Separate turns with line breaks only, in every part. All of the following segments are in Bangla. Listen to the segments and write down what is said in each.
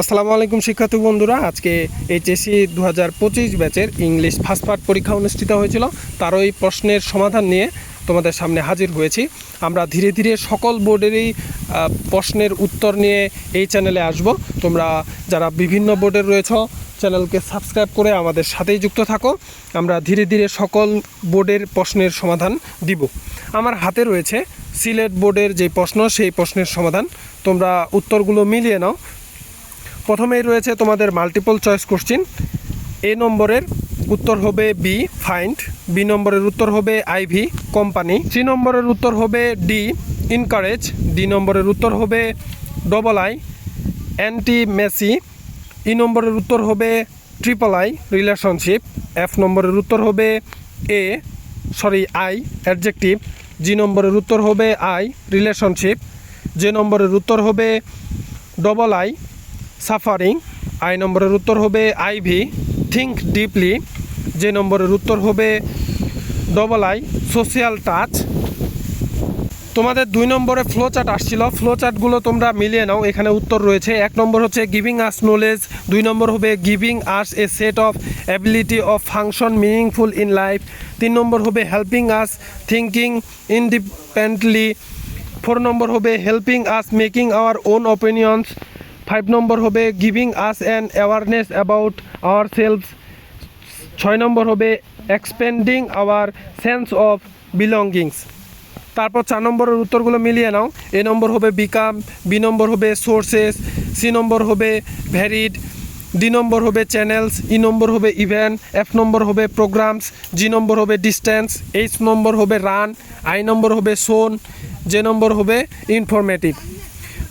আসসালামু আলাইকুম শিক্ষার্থী বন্ধুরা। আজকে এইচএসসি দু হাজার পঁচিশ ব্যাচের ইংলিশ ফার্স্ট পার্ট পরীক্ষা অনুষ্ঠিত হয়েছিল। তার ওই প্রশ্নের সমাধান নিয়ে তোমাদের সামনে হাজির হয়েছি। আমরা ধীরে ধীরে সকল বোর্ডেরই প্রশ্নের উত্তর নিয়ে এই চ্যানেলে আসব। তোমরা যারা বিভিন্ন বোর্ডের রয়েছ, চ্যানেলকে সাবস্ক্রাইব করে আমাদের সাথেই যুক্ত থাকো। আমরা ধীরে ধীরে সকল বোর্ডের প্রশ্নের সমাধান দিব। আমার হাতে রয়েছে সিলেট বোর্ডের যে প্রশ্ন, সেই প্রশ্নের সমাধান। তোমরা উত্তরগুলো মিলিয়ে নাও। প্রথমেই রয়েছে তোমাদের মাল্টিপল চয়েস কোশ্চিন এ নম্বরের উত্তর হবে বি ফাইন্ড বি নম্বরের উত্তর হবে আইভি কোম্পানি সি নম্বরের উত্তর হবে ডি ইনকারেজ ডি নম্বরের উত্তর হবে double I anti Messi E নম্বরের উত্তর হবে ট্রিপল আই রিলেশনশিপ এফ নম্বরের উত্তর হবে A sorry I adjective G নম্বরের উত্তর হবে আই রিলেশনশিপ যে নম্বরের উত্তর হবে ডবল আই সাফারিং, আই নম্বরের উত্তর হবে আইভি থিঙ্ক ডিপলি যে নম্বরের উত্তর হবে ডবল আই সোশিয়াল টাচ তোমাদের দুই নম্বরে ফ্লো চার্ট আসছিল ফ্লো চার্টগুলো তোমরা মিলিয়ে নাও, এখানে উত্তর রয়েছে। এক নম্বর হচ্ছে গিভিং আস নলেজ দুই নম্বর হবে giving us a set of ability of function meaningful in life তিন নম্বর হবে helping us thinking independently four নম্বর হবে helping us making our own opinions five নম্বর হবে giving us an awareness about our selfs ছয় নম্বর হবে expending our sense of belongings তারপর চার নম্বরের উত্তরগুলো মিলিয়ে নাও এ নম্বর হবে বিকাম বি নম্বর হবে সোর্সেস সি নম্বর হবে ভ্যারিড ডি নম্বর হবে চ্যানেলস ই নম্বর হবে ইভেন্ট এফ নম্বর হবে প্রোগ্রামস জি নম্বর হবে ডিস্ট্যান্স এইচ নম্বর হবে রান আই নম্বর হবে সোন যে নম্বর হবে ইনফরমেটিভ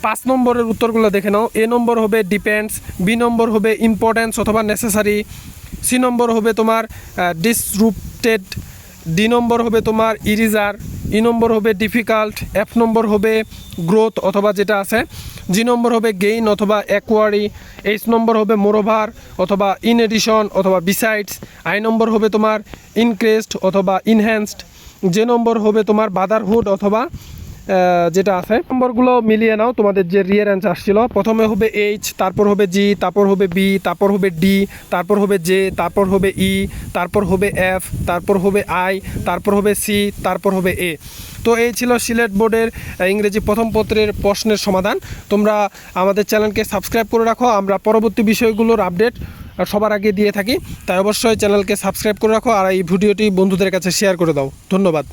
পাঁচ নম্বরের উত্তরগুলো দেখে নাও এ নম্বর হবে ডিপেন্ডস বি নম্বর হবে ইম্পর্ট্যান্স অথবা নেসেসারি সি নম্বর হবে তোমার ডিসরুপ্টেড ডি নম্বর হবে তোমার ইরিজার ই নম্বর হবে ডিফিকাল্ট এফ নম্বর হবে গ্রোথ অথবা যেটা আছে জি নম্বর হবে গেইন অথবা অ্যাকোয়ারি এইচ নম্বর হবে মোরোভার অথবা ইন এডিশন অথবা বিসাইডস আই নম্বর হবে তোমার ইনক্রেস্ট অথবা ইনহ্যান্সড যে নম্বর হবে তোমার বাদারহুড অথবা যেটা আছে, নম্বরগুলো মিলিয়ে নাও, তোমাদের যে রিয়ার অ্যান্সার আসছিল। প্রথমে হবে এইচ তারপর হবে জি তারপর হবে বি তারপর হবে ডি তারপর হবে জে তারপর হবে ই তারপর হবে এফ তারপর হবে আই তারপর হবে সি তারপর হবে এ তো এই ছিল সিলেট বোর্ডের ইংরেজি প্রথম পত্রের প্রশ্নের সমাধান। তোমরা আমাদের চ্যানেলকে সাবস্ক্রাইব করে রাখো, আমরা পরবর্তী বিষয়গুলোর আপডেট সবার আগে দিয়ে থাকি। তাই অবশ্যই চ্যানেলকে সাবস্ক্রাইব করে রাখো, আর এই ভিডিওটি বন্ধুদের কাছে শেয়ার করে দাও। ধন্যবাদ।